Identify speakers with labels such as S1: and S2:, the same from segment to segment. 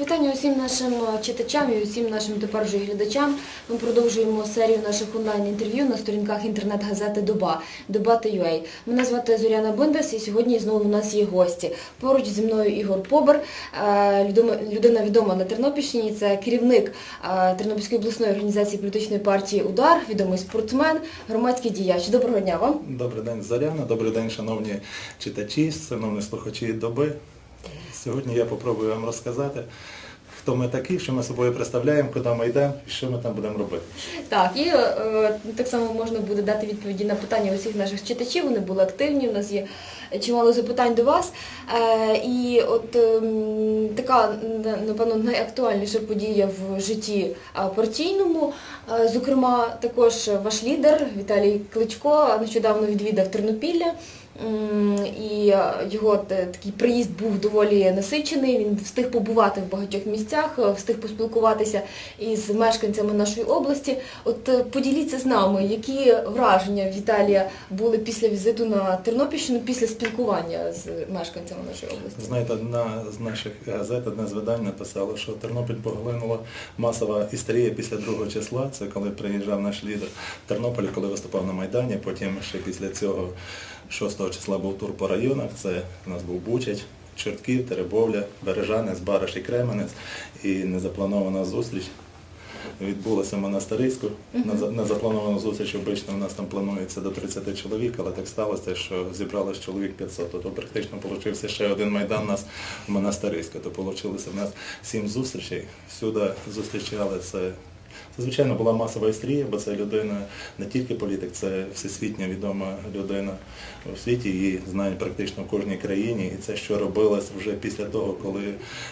S1: Вітання усім нашим е, читачам і усім нашим тепер вже глядачам. Ми продовжуємо серію наших онлайн-інтерв'ю на сторінках інтернет-газети Доба Доба.ua. Мене звати Зоряна Биндес і сьогодні знову у нас є гості. Поруч зі мною Ігор Побер, е, людина відома на Тернопільщині. Це керівник е, Тернопільської обласної організації політичної партії Удар, відомий спортсмен, громадський діяч. Доброго дня вам.
S2: Добрий день, Зоряна, добрий день, шановні читачі, шановні слухачі доби. Сьогодні я попробую вам розказати, хто ми такі, що ми собою представляємо, куди ми йдемо і що ми там будемо робити.
S1: Так, і е, так само можна буде дати відповіді на питання усіх наших читачів. Вони були активні. У нас є чимало запитань до вас. Е, і от ем, така, напевно, найактуальніша подія в житті е, партійному. Е, зокрема, також ваш лідер Віталій Кличко нещодавно відвідав Тернопілля. І його такий приїзд був доволі насичений. Він встиг побувати в багатьох місцях, встиг поспілкуватися із мешканцями нашої області. От поділіться з нами, які враження Віталія були після візиту на Тернопільщину, після спілкування з мешканцями нашої області.
S2: Знаєте, одна з наших газет, одне з видань написало, що Тернопіль поглинула масова істерія після другого числа. Це коли приїжджав наш лідер в Тернополі, коли виступав на Майдані. Потім ще після цього 6 числа був тур по районах. Це у нас був Бучач, Чортків, Теребовля, Бережанець, Бараш і Кременець. І незапланована зустріч відбулася в Монастириську. На, за- на заплановану зустріч обично у нас там планується до 30 чоловік, але так сталося, що зібралось чоловік 500. Тобто практично вийшов ще один майдан у нас в Монастириську. То вийшло в нас сім зустрічей. Всюди зустрічали це. Це, звичайно, була масова істерія, бо це людина не тільки політик, це всесвітня відома людина у світі, її знають практично в кожній країні. І це, що робилось вже після того, коли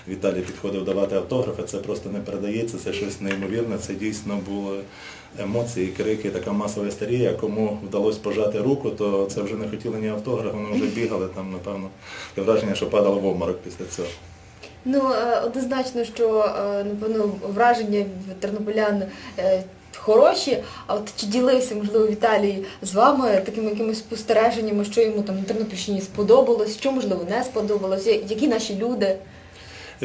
S2: Віталій підходив давати автографи, це просто не передається, це щось неймовірне, це дійсно були емоції, крики, така масова істерія. Кому вдалося пожати руку, то це вже не хотіли ні автограф, вони вже бігали там, напевно, таке враження, що падало в обморок після цього.
S1: Ну, е, однозначно, що е, напевно враження тернополян е, хороші. А от чи ділився, можливо, Віталій з вами такими якимись спостереженнями, що йому там на Тернопільщині сподобалось, що можливо не сподобалось, які наші люди?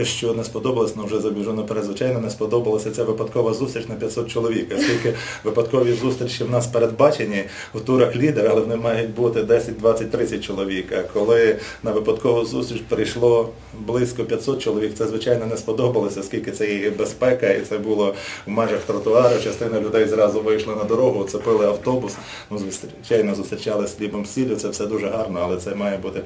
S2: Що не сподобалось, ну вже забіжу наперед, звичайно, не сподобалася ця випадкова зустріч на 500 чоловік. Оскільки випадкові зустрічі в нас передбачені в турах лідер, але вони мають бути 10, 20, 30 чоловік. А коли на випадкову зустріч прийшло близько 500 чоловік, це звичайно не сподобалося, оскільки це і безпека, і це було в межах тротуару. Частина людей зразу вийшли на дорогу, оцепили автобус. Ну, звичайно, зустрічали з хлібом сіллю, це все дуже гарно, але це має бути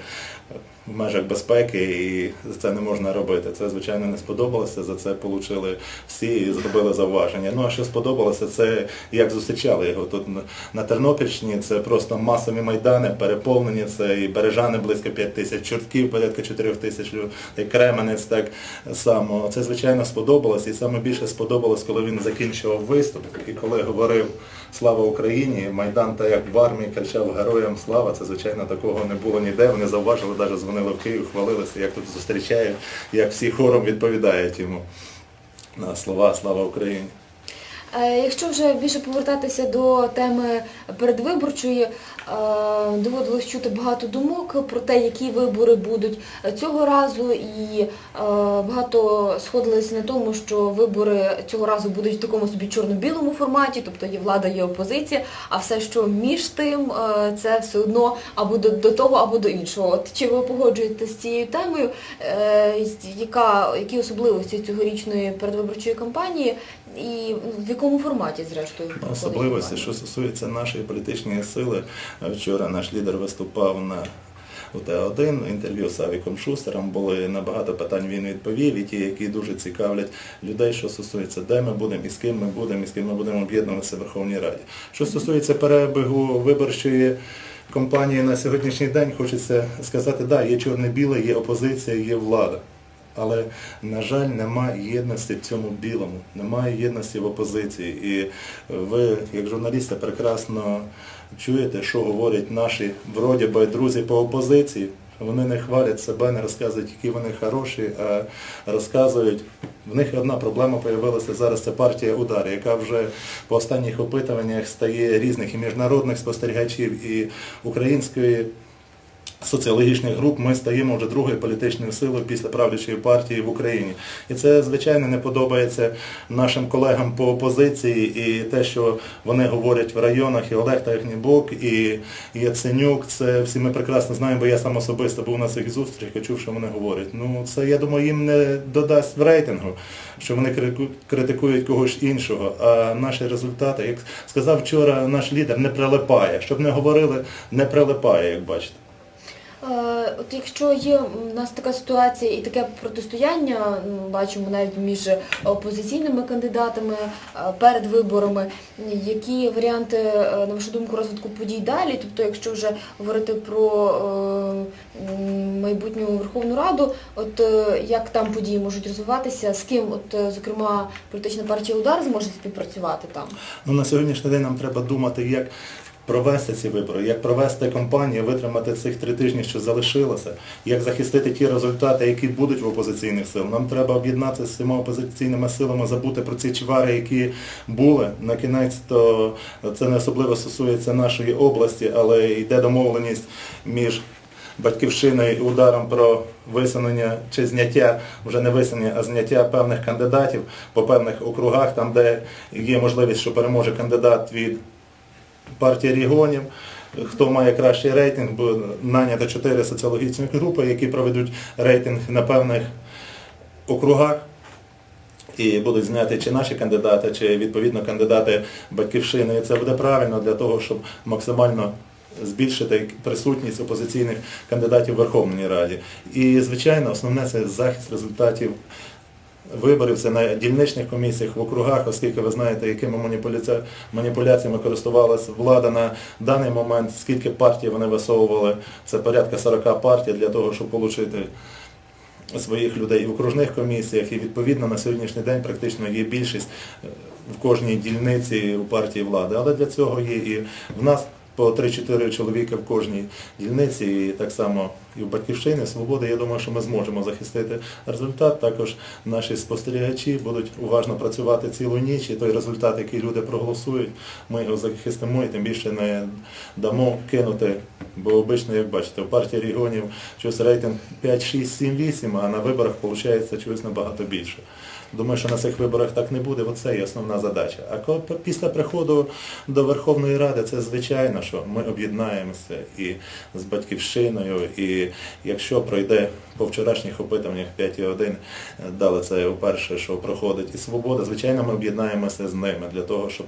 S2: в межах безпеки і це не можна робити. Це, звичайно, не сподобалося, за це отримали всі і зробили зауваження. Ну а що сподобалося, це як зустрічали його. Тут на- Тернопільщині це просто масові майдани, переповнені, це і Бережани близько 5 тисяч, Чортків порядка 4 тисяч людей, Кременець так само. Це, звичайно, сподобалось. І саме більше сподобалось, коли він закінчував виступ і коли говорив Слава Україні, Майдан та як в армії кричав Героям слава. Це, звичайно, такого не було ніде. Вони зауважили, навіть дзвонили в Київ, хвалилися, як тут зустрічають, як всі хором відповідають йому на слова Слава Україні.
S1: Е, Якщо вже більше повертатися до теми передвиборчої, доводилось чути багато думок про те, які вибори будуть цього разу, і е, багато сходилися на тому, що вибори цього разу будуть в такому собі чорно-білому форматі, тобто є влада, є опозиція, а все, що між тим, е, це все одно або до, до того, або до іншого. От чи ви погоджуєтеся з цією темою? Е, Яка, які особливості цьогорічної передвиборчої кампанії і в якому форматі, зрештою?
S2: Особливості, що стосується нашої політичної сили, вчора наш лідер виступав на УТ-1, інтерв'ю з Авіком Шустером, були на багато питань він відповів, і ті, які дуже цікавлять людей, що стосується, де ми будемо, і з ким ми будемо, і з ким ми будемо об'єднуватися в Верховній Раді. Що стосується перебігу виборчої кампанії на сьогоднішній день, хочеться сказати, да, є чорне-біле, є опозиція, є влада. Але, на жаль, немає єдності в цьому білому, немає єдності в опозиції. І ви, як журналісти, прекрасно чуєте, що говорять наші вроді би друзі по опозиції. Вони не хвалять себе, не розказують, які вони хороші, а розказують. В них одна проблема з'явилася зараз, це партія Удар, яка вже по останніх опитуваннях стає різних і міжнародних спостерігачів, і української соціологічних груп ми стаємо вже другою політичною силою після правлячої партії в Україні. І це, звичайно, не подобається нашим колегам по опозиції і те, що вони говорять в районах, і Олег Тагнібок, і Яценюк. Це всі ми прекрасно знаємо, бо я сам особисто був на цих зустрічах чув, що вони говорять. Ну, це, я думаю, їм не додасть в рейтингу, що вони критикують когось іншого. А наші результати, як сказав вчора наш лідер, не прилипає. Щоб не говорили, не прилипає, як бачите.
S1: Е, От якщо є у нас така ситуація і таке протистояння, ну, бачимо навіть між опозиційними кандидатами е, перед виборами, які варіанти, е, на вашу думку, розвитку подій далі? Тобто, якщо вже говорити про майбутню Верховну Раду, от як там події можуть розвиватися, з ким, от, зокрема, політична партія Удар зможе співпрацювати там?
S2: Ну, на сьогоднішній день нам треба думати, як провести ці вибори, як провести кампанію, витримати цих три тижні, що залишилося, як захистити ті результати, які будуть в опозиційних сил. Нам треба об'єднатися з цими опозиційними силами, забути про ці чвари, які були. На кінець то це не особливо стосується нашої області, але йде домовленість між батьківщиною і ударом про висунення чи зняття, вже не висунення, а зняття певних кандидатів по певних округах, там, де є можливість, що переможе кандидат від партії регіонів. Хто має кращий рейтинг, бо нанято чотири соціологічні групи, які проведуть рейтинг на певних округах. І будуть зняти чи наші кандидати, чи відповідно кандидати батьківщини. І це буде правильно для того, щоб максимально збільшити присутність опозиційних кандидатів в Верховній Раді. І, звичайно, основне це захист результатів виборів, це на дільничних комісіях в округах, оскільки ви знаєте, якими маніпуляціями користувалася влада на даний момент, скільки партій вони висовували, це порядка 40 партій для того, щоб отримати своїх людей в окружних комісіях, і відповідно на сьогоднішній день практично є більшість е, в кожній дільниці у партії влади. Але для цього є і в нас по 3-4 чоловіка в кожній дільниці, і так само і в Батьківщині, Свободи. Я думаю, що ми зможемо захистити результат. Також наші спостерігачі будуть уважно працювати цілу ніч, і той результат, який люди проголосують, ми його захистимо і тим більше не дамо кинути. Бо обично, як бачите, у партії регіонів щось рейтинг 5, 6, 7, 8, а на виборах виходить чогось набагато більше. Думаю, що на цих виборах так не буде, бо це є основна задача. А після приходу до Верховної Ради, це звичайно, що ми об'єднаємося і з батьківщиною, і якщо пройде по вчорашніх опитуваннях 5,1, е, дали це вперше, що проходить і свобода, звичайно, ми об'єднаємося з ними для того, щоб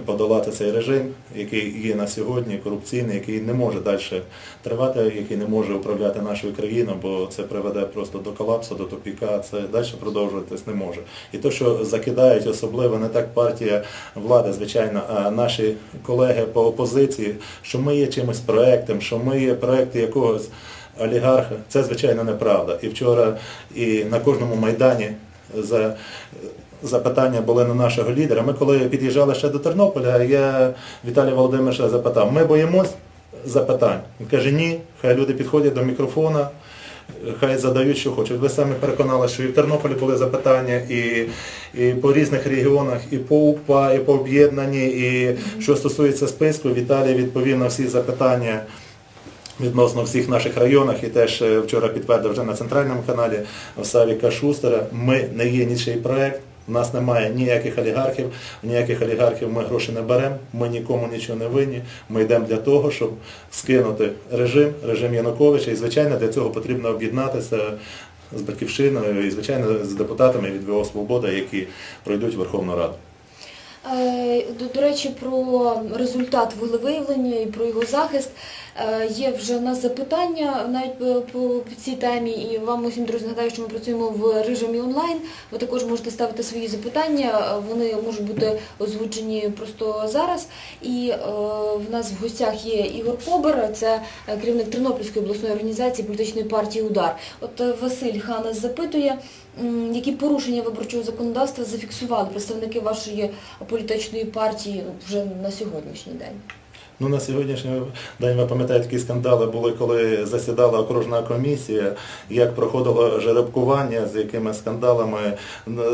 S2: подолати цей режим, який є на сьогодні, корупційний, який не може далі тривати, який не може управляти нашою країною, бо це приведе просто до колапсу, до тупіка, це далі продовжуватись не може. І те, що закидають особливо не так партія влади, звичайно, а наші колеги по опозиції, що ми є чимось проектом, що ми є проекти якогось олігарха, це звичайно неправда. І вчора і на кожному майдані за запитання були на нашого лідера. Ми коли під'їжджали ще до Тернополя, я Віталій Володимировича запитав, ми боїмось запитань. Він каже, ні, хай люди підходять до мікрофона, хай задають, що хочуть. Ви самі переконали, що і в Тернополі були запитання, і, і по різних регіонах, і по УПА, і по об'єднанні, і що стосується списку, Віталій відповів на всі запитання відносно всіх наших районах і теж е, вчора підтвердив вже на центральному каналі Савіка Шустера. Ми не є нічий проект. У нас немає ніяких олігархів, ніяких олігархів ми гроші не беремо, ми нікому нічого не винні. Ми йдемо для того, щоб скинути режим, режим Януковича. І, звичайно, для цього потрібно об'єднатися з батьківщиною і, звичайно, з депутатами від ВО Свобода, які пройдуть Верховну Раду.
S1: Е, До, до речі, про результат волевиявлення і про його захист. Е, Є вже в нас запитання навіть по, по цій темі, і вам усім друзі нагадаю, що ми працюємо в режимі онлайн. Ви також можете ставити свої запитання, е, вони можуть бути озвучені просто зараз. І е, в нас в гостях є Ігор Побер, це керівник Тернопільської обласної організації політичної партії Удар. От Василь Ханас запитує, які порушення виборчого законодавства зафіксували представники вашої політичної партії ну, вже на сьогоднішній день.
S2: Ну, на сьогоднішній день ви пам'ятаєте, такі скандали були, коли засідала окружна комісія, як проходило жеребкування, з якими скандалами.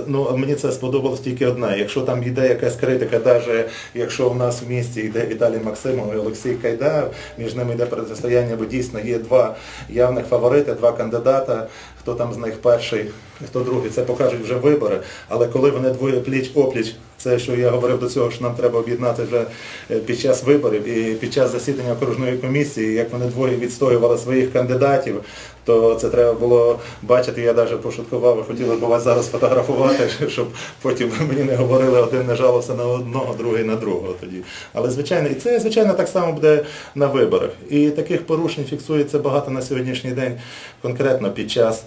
S2: Ну, мені це сподобалось тільки одне. Якщо там йде якась критика, навіть якщо в нас в місті йде Віталій Максимов і Олексій Кайдар, між ними йде протистояння, бо дійсно є два явних фаворити, два кандидата. Хто там з них перший, хто другий, це покажуть вже вибори. Але коли вони двоє пліч опліч, це що я говорив до цього, що нам треба об'єднати вже е, під час виборів і під час засідання окружної комісії, як вони двоє відстоювали своїх кандидатів, то це треба було бачити. Я навіть пошуткував, хотіли б вас зараз фотографувати, щоб потім мені не говорили, один не жалувався на одного, другий на другого тоді. Але звичайно, і це звичайно так само буде на виборах. І таких порушень фіксується багато на сьогоднішній день, конкретно під час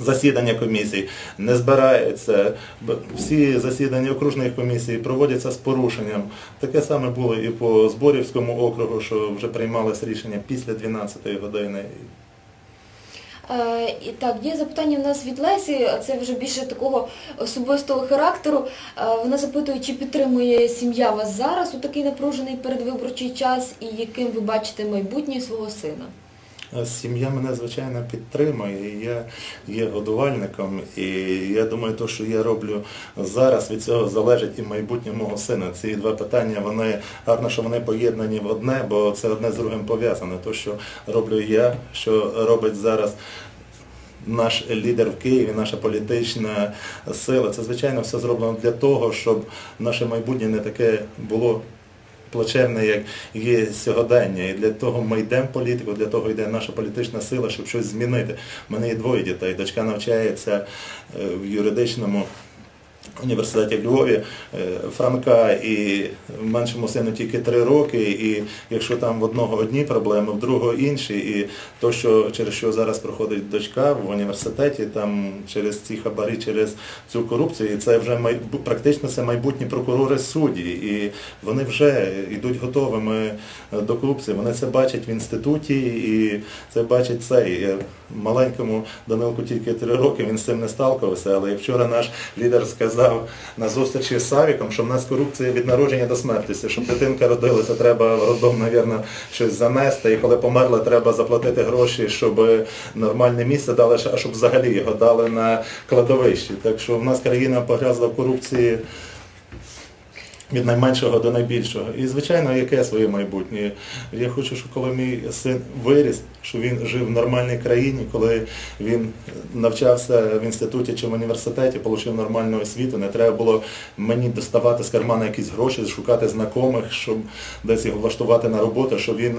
S2: засідання комісій не збираються. Всі засідання окружних комісій проводяться з порушенням. Таке саме було і по Зборівському округу, що вже приймалось рішення після 12-ї години.
S1: Е, І так, є запитання в нас від Лесі, це вже більше такого особистого характеру. Е, Вона запитує, чи підтримує сім'я вас зараз у такий напружений передвиборчий час і яким ви бачите майбутнє свого сина.
S2: Е, Сім'я мене, звичайно, підтримує. і Я є годувальником, і я думаю, те, що я роблю зараз, від цього залежить і майбутнє мого сина. Ці два питання, вони гарно, що вони поєднані в одне, бо це одне з другим пов'язане. Те, що роблю я, що робить зараз. Наш лідер в Києві, наша політична сила, це звичайно все зроблено для того, щоб наше майбутнє не таке було плачевне, як є сьогодення. І для того ми йдемо політику, для того йде наша політична сила, щоб щось змінити. У мене є двоє дітей. Дочка навчається е, в юридичному університеті Львові е, Франка і меншому сину тільки три роки. І якщо там в одного одні проблеми, в другого інші, і то, що через що зараз проходить дочка в університеті, там через ці хабарі, через цю корупцію, і це вже май- практично це майбутні прокурори судді. І вони вже йдуть готовими е, до корупції. Вони це бачать в інституті і це бачать цей. Маленькому Данилку тільки три роки, він з цим не сталкувався, але вчора наш лідер сказав на зустрічі з Савіком, що в нас корупція від народження до смерті. Щоб дитинка родилася, треба в роддом, мабуть, щось занести, і коли померла, треба заплатити гроші, щоб нормальне місце дали, а щоб взагалі його дали на кладовищі. Так що в нас країна погрязла в корупції від найменшого до найбільшого. І, звичайно, яке своє майбутнє. Я хочу, щоб коли мій син виріс, що він жив в нормальній країні, коли він навчався в інституті чи в університеті, отримав нормальну освіту, не треба було мені доставати з кармана якісь гроші, шукати знайомих, щоб десь його влаштувати на роботу, щоб він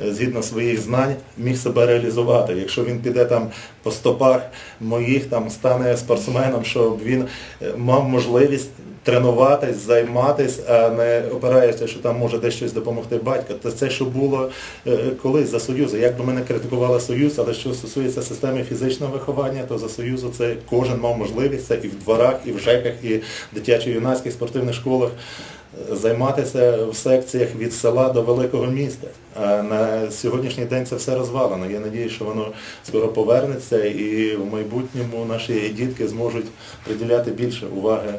S2: е, згідно своїх знань міг себе реалізувати. Якщо він піде там по стопах моїх, там стане спортсменом, щоб він е, мав можливість тренуватись, займатись, а не опирається, що там може десь щось допомогти батько. То це, що було е, колись за Союзу. Як би ми не критикували Союз, але що стосується системи фізичного виховання, то за Союзу це кожен мав можливість це і в дворах, і в ЖЕКах, і в дитячо-юнацьких спортивних школах е, займатися в секціях від села до великого міста. А на сьогоднішній день це все розвалено. Я надію, що воно скоро повернеться і в майбутньому наші дітки зможуть приділяти більше уваги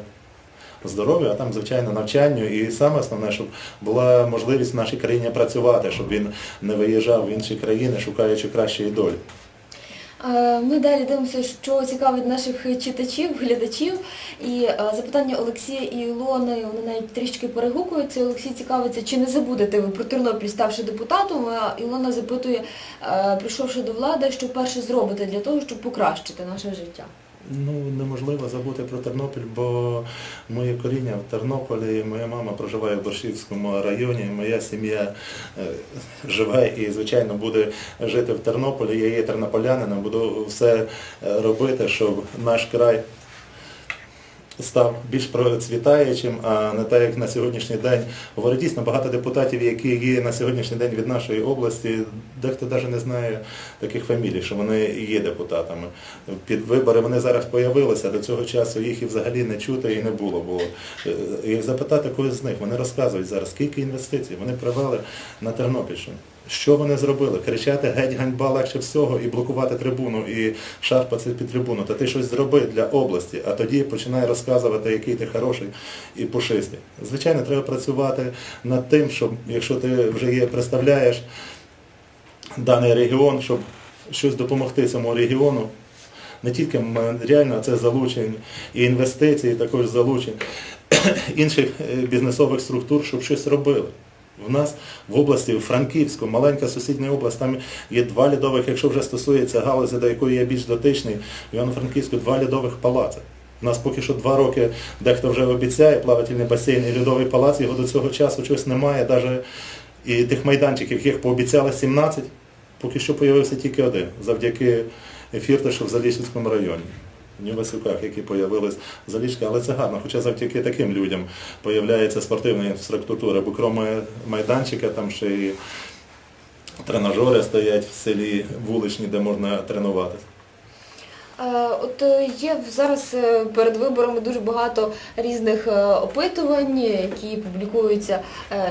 S2: здоров'ю, а там, звичайно, навчанню. І саме основне, щоб була можливість в нашій країні працювати, щоб він не виїжджав в інші країни, шукаючи кращої долі.
S1: Е, Ми далі дивимося, що цікавить наших читачів, глядачів. І е, запитання Олексія і Ілони, вони навіть трішки перегукуються. Олексій цікавиться, чи не забудете ви про Тернопіль, ставши депутатом, а Ілона запитує, е, прийшовши до влади, що перше зробите для того, щоб покращити наше життя.
S2: Ну, неможливо забути про Тернопіль, бо моє коріння в Тернополі, моя мама проживає в Борщівському районі, моя сім'я е, живе і, звичайно, буде жити в Тернополі. Я є тернополянином, буду все е, робити, щоб наш край став більш процвітаючим, а не так, як на сьогоднішній день. Говорить дійсно багато депутатів, які є на сьогоднішній день від нашої області, дехто навіть не знає таких фамілій, що вони є депутатами. Під вибори вони зараз появилися, до цього часу їх і взагалі не чути і не було. Е, як запитати когось з них, вони розказують зараз, скільки інвестицій вони привели на Тернопільщину. Що вони зробили? Кричати геть ганьба легше всього і блокувати трибуну, і шарпатися під трибуну. Та ти щось зроби для області, а тоді починай розказувати, який ти хороший і пушистий. Звичайно, треба працювати над тим, щоб якщо ти вже є, представляєш даний регіон, щоб щось допомогти цьому регіону. Не тільки матеріально, а це залучення і інвестиції, також залучення інших е, бізнесових структур, щоб щось робили. В нас в області, в Франківську, маленька сусідня область, там є два льодових, якщо вже стосується галузі, до якої я більш дотичний, в Івано-Франківську два льодових палаци. У нас поки що два роки дехто вже обіцяє плавательний басейн і льодовий палац, його до цього часу щось немає, навіть і тих майданчиків, яких пообіцяли 17, поки що з'явився тільки один, завдяки Фірташу в Заліщицькому районі. В Нівасюках, які з'явились залічки, але це гарно, хоча завдяки таким людям з'являється спортивна інфраструктура, бо крім майданчика, там ще і тренажери стоять в селі вуличні, де можна тренуватися.
S1: Е, От е, є зараз е, перед виборами дуже багато різних опитувань, які публікуються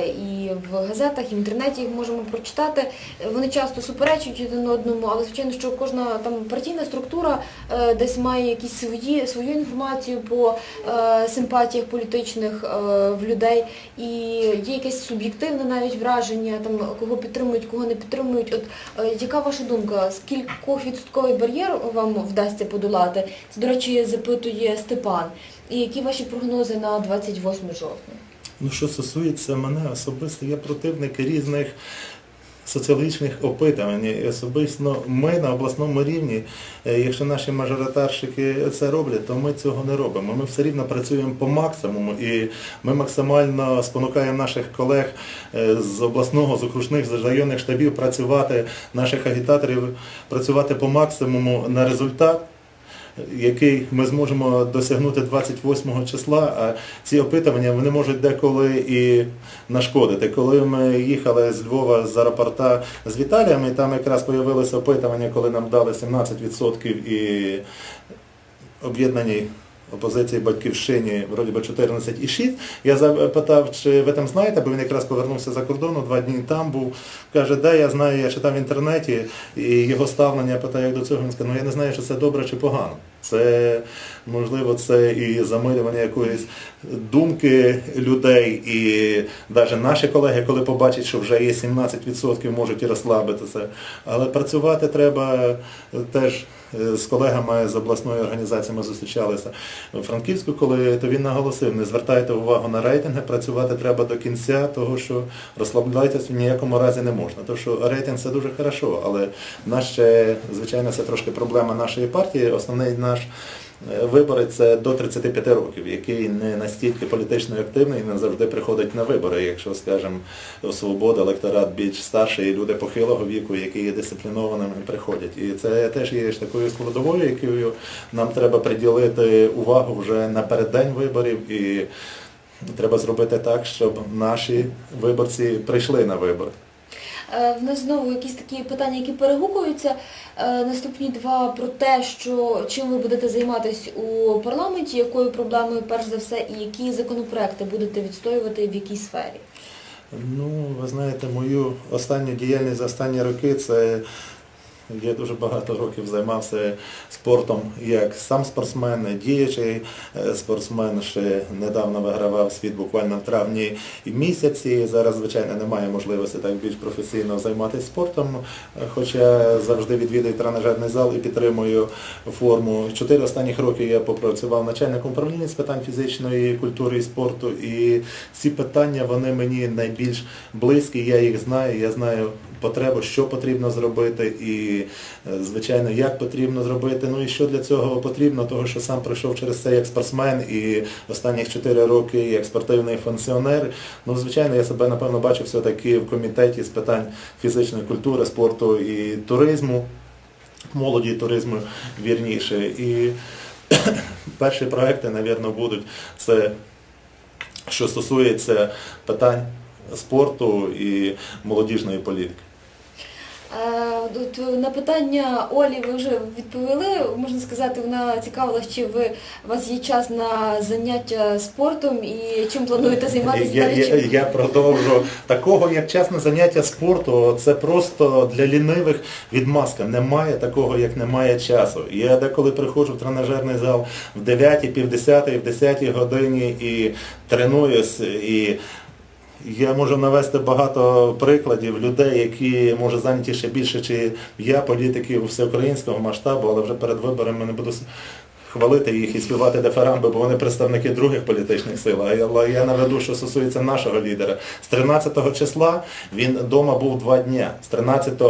S1: і в газетах, і в інтернеті їх можемо прочитати. Вони часто суперечать один одному, але звичайно, що кожна там партійна структура десь має якісь свої свою інформацію по симпатіях політичних в людей, і є якесь суб'єктивне навіть враження, там кого підтримують, кого не підтримують. От яка ваша думка? Скількох відсотковий бар'єр вам вдасться подолати? Це, до речі, запитує Степан. І які ваші прогнози на 28 жовтня?
S2: Ну, що стосується мене особисто, я противник різних соціологічних опитувань. Особисто ми на обласному рівні, е, якщо наші мажоритарщики це роблять, то ми цього не робимо. Ми все рівно працюємо по максимуму і ми максимально спонукаємо наших колег е, з обласного, з окружних, з районних штабів працювати, наших агітаторів працювати по максимуму на результат який ми зможемо досягнути 28 числа, а ці опитування вони можуть деколи і нашкодити. Коли ми їхали з Львова з аеропорта з Віталіями, там якраз з'явилося опитування, коли нам дали 17% і об'єднаній опозиції Батьківщині, вроді би 14,6. Я запитав, чи ви там знаєте, бо він якраз повернувся за кордону, два дні там був. Каже, де я знаю, я читав в інтернеті, і його ставлення, питаю, як до цього, він сказав, ну я не знаю, чи це добре чи погано. Це, можливо, це і замилювання якоїсь думки людей, і навіть наші колеги, коли побачать, що вже є 17%, можуть і розслабитися. Але працювати треба теж з колегами з обласної організації ми зустрічалися в Франківську, коли то він наголосив, не звертайте увагу на рейтинги, працювати треба до кінця, того що розслаблятися в ніякому разі не можна. Тому що рейтинг це дуже хорошо, але наше, звичайно, це трошки проблема нашої партії. Основний наш виборець це до 35 років, який не настільки політично активний і не завжди приходить на вибори. Якщо, скажімо, свобода, електорат більш старший, і люди похилого віку, які є дисциплінованими, приходять. І це теж є такою складовою, якою нам треба приділити увагу вже напереддень виборів. І треба зробити так, щоб наші виборці прийшли на вибори.
S1: Е, В нас знову якісь такі питання, які перегукуються. Е, Наступні два про те, що чим ви будете займатися у парламенті, якою проблемою перш за все, і які законопроекти будете відстоювати в якій сфері.
S2: Ну, ви знаєте, мою останню діяльність за останні роки це я дуже багато років займався спортом як сам спортсмен, діячий е, спортсмен, ще недавно вигравав світ буквально в травні місяці. Зараз, звичайно, немає можливості так більш професійно займатися спортом, хоча завжди відвідую тренажерний зал і підтримую форму. Чотири останніх роки я попрацював начальником управління з питань фізичної культури і спорту, і ці питання вони мені найбільш близькі, я їх знаю, я знаю потребу, що потрібно зробити і, е, звичайно, як потрібно зробити. Ну і що для цього потрібно, того що сам пройшов через це як спортсмен і останніх 4 роки як спортивний функціонер. Ну, звичайно, я себе напевно бачу все-таки в комітеті з питань фізичної культури, спорту і туризму, молоді і туризму вірніше. І перші проекти, мабуть, будуть це, що стосується питань спорту і молодіжної політики.
S1: Е, на питання Олі ви вже відповіли. Можна сказати, вона цікавилась, чи ви у вас є час на заняття спортом і чим плануєте займатися
S2: Я, я, я продовжу. Такого, як чесне заняття спорту, це просто для лінивих відмазка. Немає такого, як немає часу. Я деколи приходжу в тренажерний зал в 9, пів 10, в 10 годині і тренуюсь. І я можу навести багато прикладів людей, які може зайняті ще більше, чи я, політиків всеукраїнського масштабу, але вже перед виборами не буду хвалити їх і співати дефарамби, бо вони представники других політичних сил. Але я наведу, що стосується нашого лідера. З 13 числа він вдома був два дні. З 13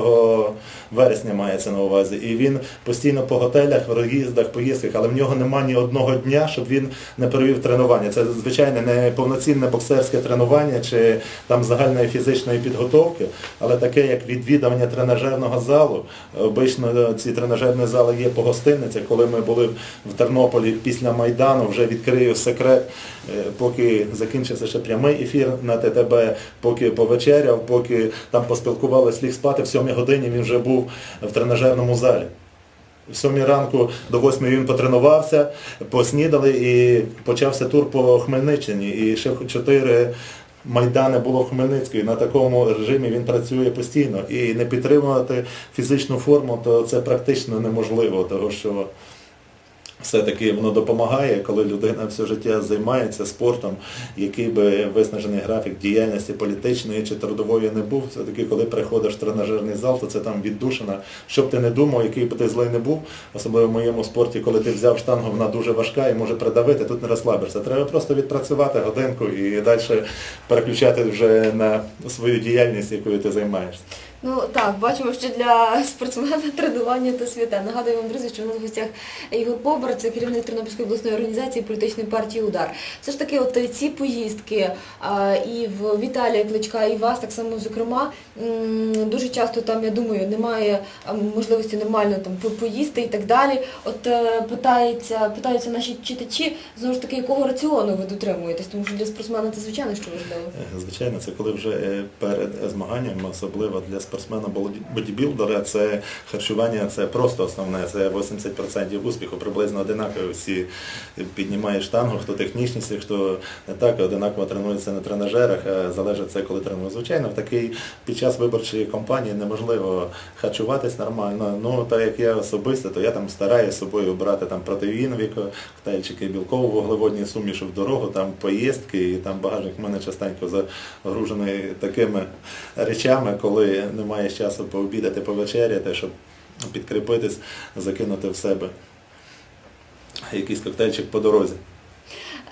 S2: вересня мається на увазі. І він постійно по готелях, в роз'їздах, поїздках, але в нього немає ні одного дня, щоб він не перевів тренування. Це звичайно не повноцінне боксерське тренування чи там загальної фізичної підготовки, але таке як відвідування тренажерного залу. Обично ці тренажерні зали є по гостиницях. Коли ми були в Тернополі після Майдану, вже відкрию секрет, поки закінчився ще прямий ефір на ТТБ, поки повечеряв, поки там поспілкувалися, ліг спати, в 7 годині він вже був в тренажерному залі. В 7 ранку до 8 він потренувався, поснідали і почався тур по Хмельниччині. І ще чотири майдани було в Хмельницькій. На такому режимі він працює постійно. І не підтримувати фізичну форму, то це практично неможливо, тому що все-таки воно допомагає, коли людина все життя займається спортом, який би виснажений графік діяльності політичної чи трудової не був. Все-таки, коли приходиш в тренажерний зал, то це там віддушина. Щоб ти не думав, який би ти злий не був, особливо в моєму спорті, коли ти взяв штангу, вона дуже важка і може придавити, тут не розслабишся. Треба просто відпрацювати годинку і далі переключати вже на свою діяльність, якою ти займаєшся.
S1: Ну так, бачимо, що для спортсмена тренування то святе. Нагадую вам, друзі, що у нас в гостях Ігор Побар, це керівник Тернопільської обласної організації політичної партії Удар. Все ж таки, от ці поїздки і в Віталія Кличка, і вас так само, зокрема, дуже часто там, я думаю, немає можливості нормально там по- поїсти і так далі. От е, питається, питаються наші читачі, знову ж таки, якого раціону ви дотримуєтесь, тому що для спортсмена це звичайно що важливо.
S2: Е, Звичайно, це коли вже е, перед змаганням, особливо для спортсмена бодібілдера, це харчування це просто основне, це 80% успіху, приблизно одинаково всі піднімає штангу, хто технічність, хто не так, одинаково тренується на тренажерах, а залежить це, коли тренує. Звичайно, в такий під час виборчої кампанії неможливо харчуватись нормально. Ну, так як я особисто, то я там стараюся собою брати там протеїнові коктейльчики, білково-вуглеводні суміші в дорогу, там поїздки, і там багажник в мене частенько загружений такими речами, коли немає часу пообідати, повечеряти, щоб підкріпитись, закинути в себе якийсь коктейльчик по дорозі.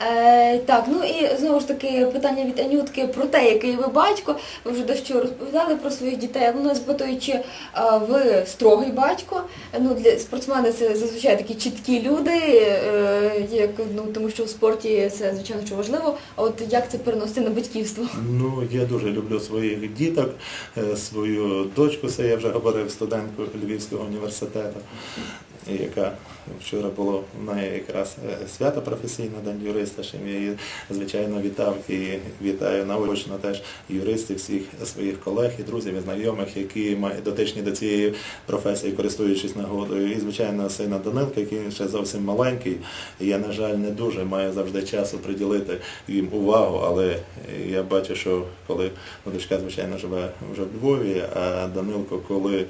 S1: Е, так, ну і знову ж таки питання від Анютки про те, який ви батько. Ви вже дещо розповідали про своїх дітей. Вона запитує, чи е, ви строгий батько. Ну, для спортсмени це зазвичай такі чіткі люди, е, як, ну, тому що в спорті це звичайно що важливо. А от як це переносити на батьківство?
S2: Ну, я дуже люблю своїх діток, е, свою дочку, це я вже говорив, студентку Львівського університету, яка вчора було в неї якраз е, свято професійне День юриста, чим я її, звичайно, вітав і вітаю наочно теж юристів, всіх своїх колег і друзів, і знайомих, які дотичні до цієї професії, користуючись нагодою. І, звичайно, сина Данилка, який ще зовсім маленький. Я, на жаль, не дуже маю завжди часу приділити їм увагу, але я бачу, що коли ну, дочка, звичайно, живе вже в Львові, а Данилко, коли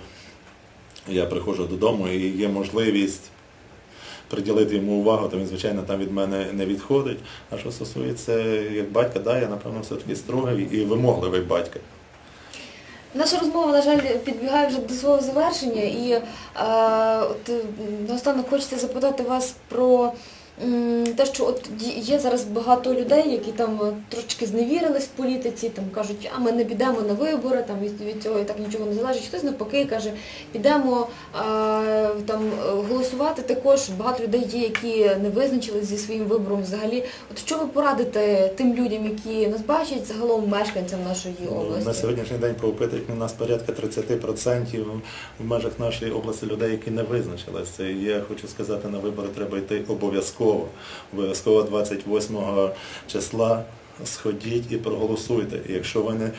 S2: я приходжу додому і є можливість приділити йому увагу, то він, звичайно, там від мене не відходить. А що стосується як батька, да, я, напевно, все-таки строгий і вимогливий батька.
S1: Наша розмова, на жаль, підбігає вже до свого завершення, і е, от наостанок хочеться запитати вас про те, що от є зараз багато людей, які там е, трошечки зневірились в політиці, там кажуть, а ми не підемо на вибори, там від, від цього і так нічого не залежить. Хтось навпаки каже, підемо е, там е, голосувати. Також багато людей є, які не визначились зі своїм вибором взагалі. От що ви порадите тим людям, які нас бачать, загалом мешканцям нашої області?
S2: Ну, На сьогоднішній день по опитуванню у нас порядка 30% в межах нашої області людей, які не визначилися. Я хочу сказати, на вибори треба йти обов'язково. Обов'язково 28 числа сходіть і проголосуйте. І якщо ви не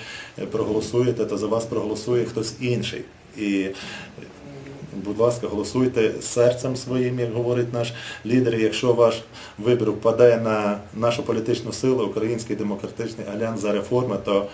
S2: проголосуєте, то за вас проголосує хтось інший. І Будь ласка, голосуйте серцем своїм, як говорить наш лідер. Якщо ваш вибір впаде на нашу політичну силу, Український демократичний альянс за реформи, то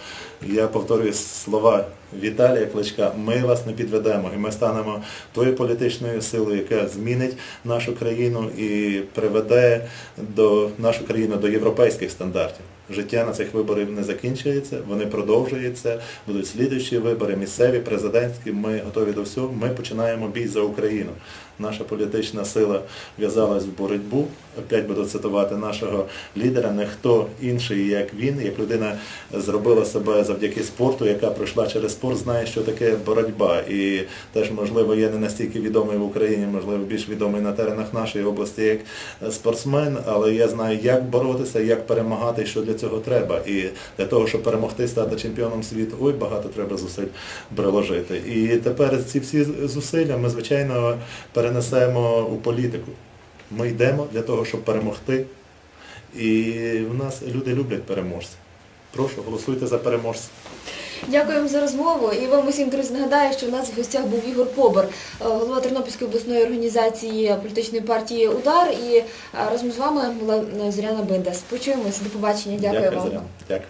S2: я повторюю слова Віталія Кличка, ми вас не підведемо і ми станемо тою політичною силою, яка змінить нашу країну і приведе до нашу країну до європейських стандартів. Життя на цих виборів не закінчується, вони продовжуються, будуть слідуючі вибори, місцеві, президентські. Ми готові до всього. Ми починаємо бій за Україну. Наша політична сила в'язалась в боротьбу. Опять буду цитувати нашого лідера. Не хто інший, як він, як людина зробила себе завдяки спорту, яка пройшла через спорт, знає, що таке боротьба. І теж, можливо, є не настільки відомий в Україні, можливо, більш відомий на теренах нашої області як спортсмен, але я знаю, як боротися, як перемагати що для цього треба. І для того, щоб перемогти, стати чемпіоном світу, ой, багато треба зусиль приложити. І тепер ці всі зусилля ми, звичайно, перенесемо у політику. Ми йдемо для того, щоб перемогти. І в нас люди люблять переможців. Прошу, голосуйте за переможців.
S1: Дякуємо за розмову. І вам усім, друзі, нагадаю, що в нас в гостях був Ігор Побор, е, голова Тернопільської обласної організації політичної партії Удар. І е, разом з вами була е, Зоряна Биндас. Почуємося. До побачення. Дякую, вам.
S2: Зоряна. Дякую.